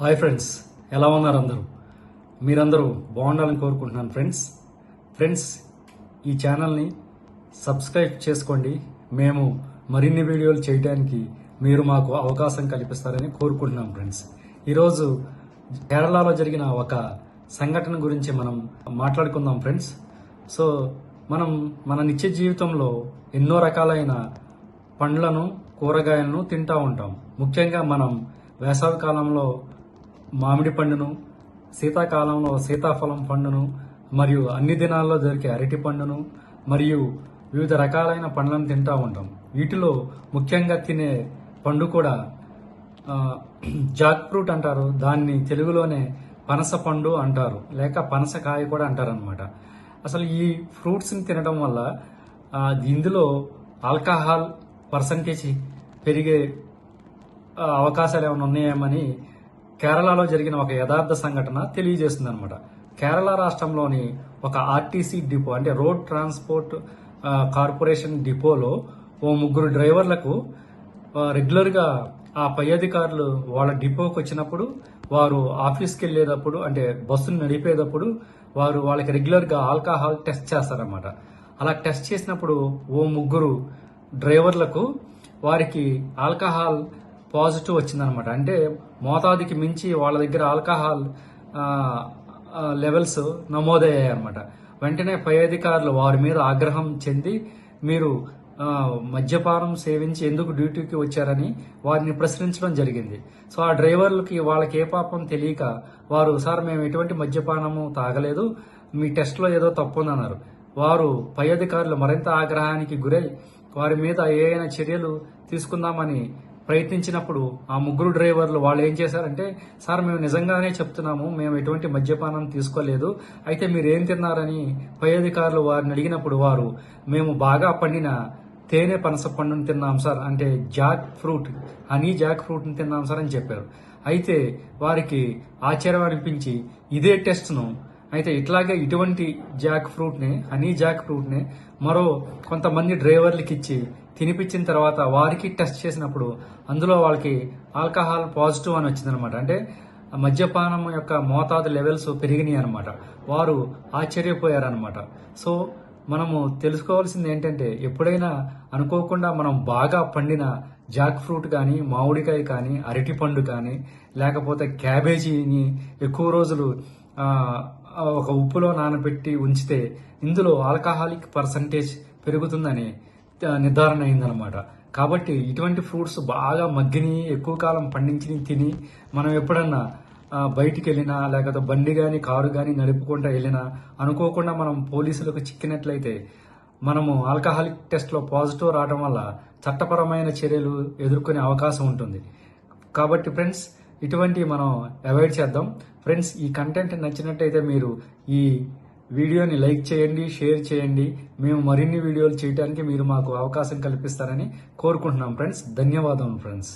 Hi friends ఎలా ఉన్నారు అందరూ? మీరందరూ బాగుండాలని కోరుకుంటున్నాను ఫ్రెండ్స్. ఫ్రెండ్స్ ఈ ఛానల్ని సబ్స్క్రైబ్ చేసుకోండి. మేము మరిన్ని వీడియోలు చేయడానికి మీరు మాకు అవకాశం కల్పిస్తారని కోరుకుంటున్నాం ఫ్రెండ్స్. ఈరోజు కేరళలో జరిగిన ఒక సంఘటన గురించి మనం మాట్లాడుకుందాం ఫ్రెండ్స్. సో మనం మన నిత్య జీవితంలో ఎన్నో రకాలైన పండ్లను కూరగాయలను తింటూ ఉంటాం. ముఖ్యంగా మనం వేసవి కాలంలో మామిడి పండును శీతాకాలంలో సీతాఫలం పండును మరియు అన్ని దినాల్లో దొరికే అరటి పండును మరియు వివిధ రకాలైన పండ్లను తింటూ ఉంటాం. వీటిలో ముఖ్యంగా తినే పండు కూడా జాక్ ఫ్రూట్ అంటారు. దాన్ని తెలుగులోనే పనస పండు అంటారు. లేక పనసకాయ కూడా అంటారనమాట అసలు ఈ ఫ్రూట్స్ని తినడం వల్ల ఇందులో ఆల్కహాల్ పర్సంటేజ్ పెరిగే అవకాశాలు ఏమైనా ఉన్నాయేమని కేరళలో జరిగిన ఒక యథార్థ సంఘటన తెలియజేస్తుంది అనమాట కేరళ రాష్ట్రంలోని ఒక ఆర్టీసీ డిపో అంటే రోడ్ ట్రాన్స్పోర్ట్ కార్పొరేషన్ డిపోలో ఓ ముగ్గురు డ్రైవర్లకు రెగ్యులర్గా ఆ పై అధికారులు వాళ్ళ డిపోకి వచ్చినప్పుడు వారు ఆఫీస్కి వెళ్ళేటప్పుడు అంటే బస్సును నడిపేటప్పుడు వారు వాళ్ళకి రెగ్యులర్గా ఆల్కహాల్ టెస్ట్ చేస్తారన్నమాట అలా టెస్ట్ చేసినప్పుడు ఓ ముగ్గురు డ్రైవర్లకు వారికి ఆల్కహాల్ పాజిటివ్ వచ్చిందనమాట అంటే మోతాదుకి మించి వాళ్ళ దగ్గర ఆల్కహాల్ లెవెల్స్ నమోదయ్యాయి అనమాట వెంటనే పై అధికారులు వారి మీద ఆగ్రహం చెంది మీరు మద్యపానం సేవించి ఎందుకు డ్యూటీకి వచ్చారని వారిని ప్రశ్నించడం జరిగింది. సో ఆ డ్రైవర్లకి వాళ్ళకి ఏ పాపం తెలియక వారు సార్ మేము ఎటువంటి మద్యపానము తాగలేదు. మీ టెస్ట్లో ఏదో తప్పు ఉందన్నారు వారు పై అధికారులు మరింత ఆగ్రహానికి గురై వారి మీద ఏదైనా చర్యలు తీసుకుందామని ప్రయత్నించినప్పుడు ఆ ముగ్గురు డ్రైవర్లు వాళ్ళు ఏం చేశారంటే సార్ మేము నిజంగానే చెప్తున్నాము మేము ఎటువంటి మద్యపానం తీసుకోలేదు. అయితే మీరు ఏం తిన్నారని పై అధికారులు వారిని అడిగినప్పుడు వారు మేము బాగా పండిన తేనె పనస పండును తిన్నాం సార్. అంటే జాక్ ఫ్రూట్ హనీ జాక్ ఫ్రూట్ని తిన్నాం సార్ అని చెప్పారు. అయితే వారికి ఆశ్చర్యం అనిపించి ఇదే టెస్ట్ను అయితే ఇట్లాగే ఇటువంటి జాక్ ఫ్రూట్ని హనీ జాక్ ఫ్రూట్ని మరో కొంతమంది డ్రైవర్లకి ఇచ్చి తినిపించిన తర్వాత వారికి టెస్ట్ చేసినప్పుడు అందులో వాళ్ళకి ఆల్కహాల్ పాజిటివ్ అని వచ్చిందనమాట అంటే మద్యపానం యొక్క మోతాదు లెవెల్స్ పెరిగినాయి అనమాట వారు ఆశ్చర్యపోయారనమాట సో మనము తెలుసుకోవాల్సింది ఏంటంటే ఎప్పుడైనా అనుకోకుండా మనం బాగా పండిన జాక్ ఫ్రూట్ కానీ మామిడికాయ కానీ అరటిపండు కానీ లేకపోతే క్యాబేజీని ఎక్కువ రోజులు ఒక ఉప్పులో నానబెట్టి ఉంచితే ఇందులో ఆల్కహాలిక్ పర్సంటేజ్ పెరుగుతుందని నిర్ధారణ అయిందనమాట కాబట్టి ఇటువంటి ఫ్రూట్స్ బాగా మగ్గిని ఎక్కువ కాలం పండించి తిని మనం ఎప్పుడన్నా బయటికి వెళ్ళినా లేకపోతే బండి కానీ కారు కానీ నడుపుకుంటూ వెళ్ళినా అనుకోకుండా మనం పోలీసులకు చిక్కినట్లయితే మనము ఆల్కహాలిక్ టెస్ట్లో పాజిటివ్ రావడం వల్ల చట్టపరమైన చర్యలు ఎదుర్కొనే అవకాశం ఉంటుంది. కాబట్టి ఫ్రెండ్స్ ఇటువంటివి మనం అవాయిడ్ చేద్దాం. ఫ్రెండ్స్ ఈ కంటెంట్ నచ్చినట్టయితే మీరు ఈ వీడియోని లైక్ చేయండి షేర్ చేయండి. మేము మరిన్ని వీడియోలు చేయడానికి మీరు మాకు అవకాశం కల్పిస్తారని కోరుకుంటున్నాం. ఫ్రెండ్స్ ధన్యవాదములు ఫ్రెండ్స్.